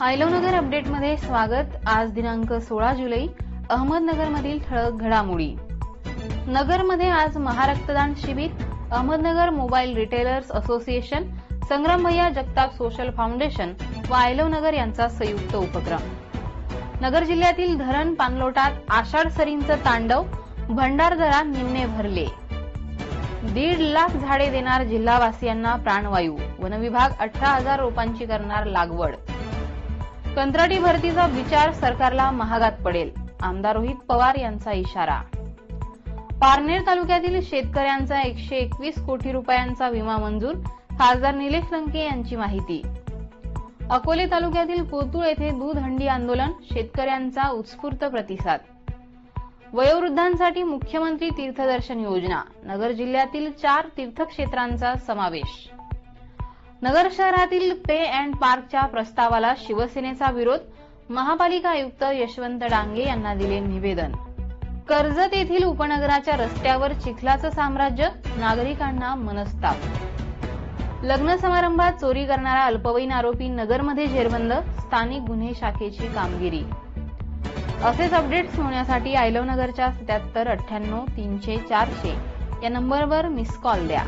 आयलवनगर अपडेटमध्ये स्वागत. आज दिनांक सोळा जुलै अहमदनगरमधील ठळक घडामोडी. नगरमध्ये आज महारक्तदान शिबिर Ahmednagar mobile retailers association Sangram भैया जगताप सोशल फाउंडेशन व आयलवनगर यांचा संयुक्त उपक्रम. नगर जिल्ह्यातील धरण पाणलोटात आषाढ सरींचं तांडव भंडारदरा निम्ने भरले. दीड लाख झाडे देणार जिल्हावासियांना प्राणवायू. वनविभाग अठरा हजार रोपांची करणार लागवड. कंत्राटी भरतीचा विचार सरकारला महागात पडेल. आमदार रोहित पवार यांचा इशारा. पारनेर तालुक्यातील शेतकऱ्यांचा एकशे एकवीस कोटी रुपयांचा विमा मंजूर खासदार निलेश लंके यांची माहिती. अकोले तालुक्यातील कोतुळ येथे दूध हंडी आंदोलन शेतकऱ्यांचा उत्स्फूर्त प्रतिसाद. वयोवृद्धांसाठी मुख्यमंत्री तीर्थदर्शन योजना नगर जिल्ह्यातील चार तीर्थक्षेत्रांचा समावेश. नगर शहरातील पे अँड पार्कच्या प्रस्तावाला शिवसेनेचा विरोध महापालिका आयुक्त यशवंत डांगे यांना दिले निवेदन. कर्जत येथील उपनगराच्या रस्त्यावर चिखलाचं साम्राज्य नागरिकांना मनस्ताप. लग्न समारंभात चोरी करणारा अल्पवयीन आरोपी नगरमध्ये झेरबंद स्थानिक गुन्हे शाखेची कामगिरी. असेच अपडेट्स होण्यासाठी आयलवनगरच्या सत्याहत्तर अठ्ठ्याण्णव तीनशे चारशे या नंबरवर मिस कॉल द्या.